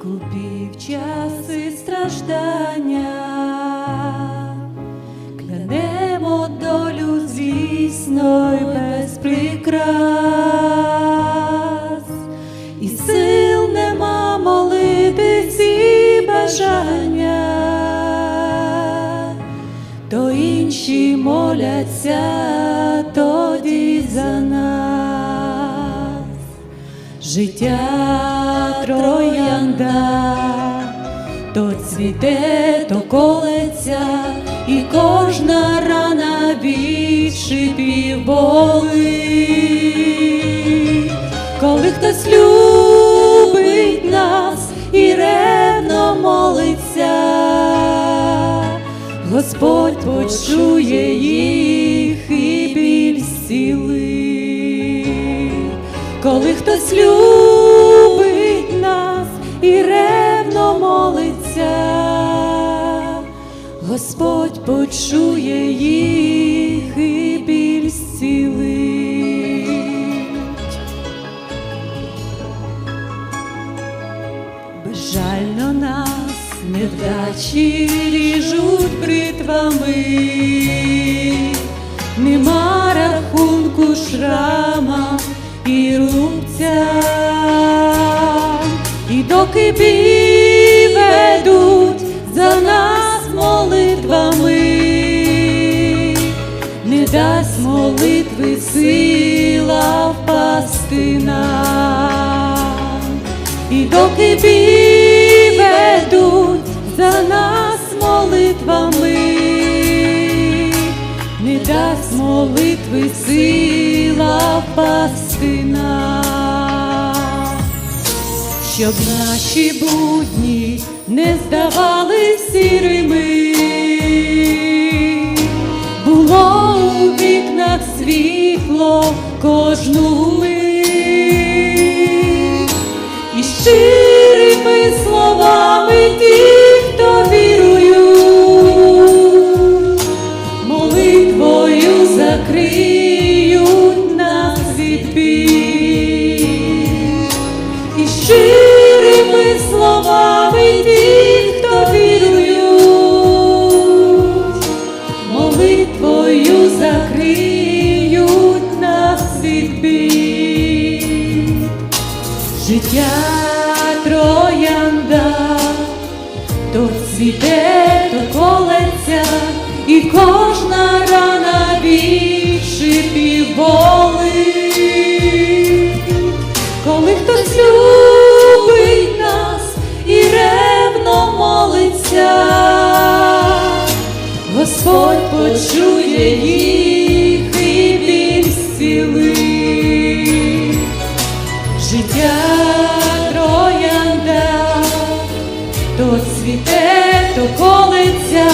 скупі в часи страждання, клянемо долю, звісно, й без прикрас, і сил нема молитись і бажання, то інші моляться тоді за нас. Життя троянда, то цвіте, то колеться, і кожна рана шипів болить. Коли хтось любить нас і ревно молиться, Господь почує їх і біль зцілить. Коли хтось любить і ревно молиться, Господь почує їх і біль зцілить. Безжально нас невдачі ріжуть бритвами, і доки ведуть за нас молитвами, не дасть молитви сила впасти. І доки ведуть за нас молитвами, не дасть молитви сила впасти нам, щоб наші будні не здавали сірими, було у вікнах світло кожну життя троянда, то цвіте, то колеться, і кожна рана від шипів. Коли хтось любить нас і ревно молиться, Господь почує їх колиться,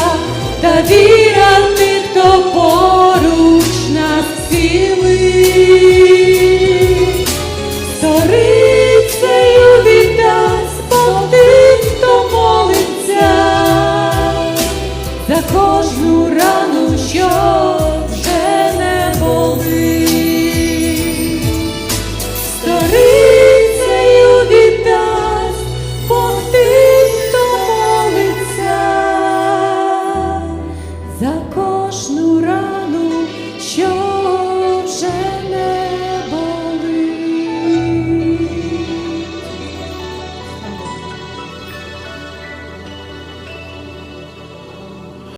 та віра тих, хто поруч нас цілий. Сторицею від нас молиться, за кожну рану що.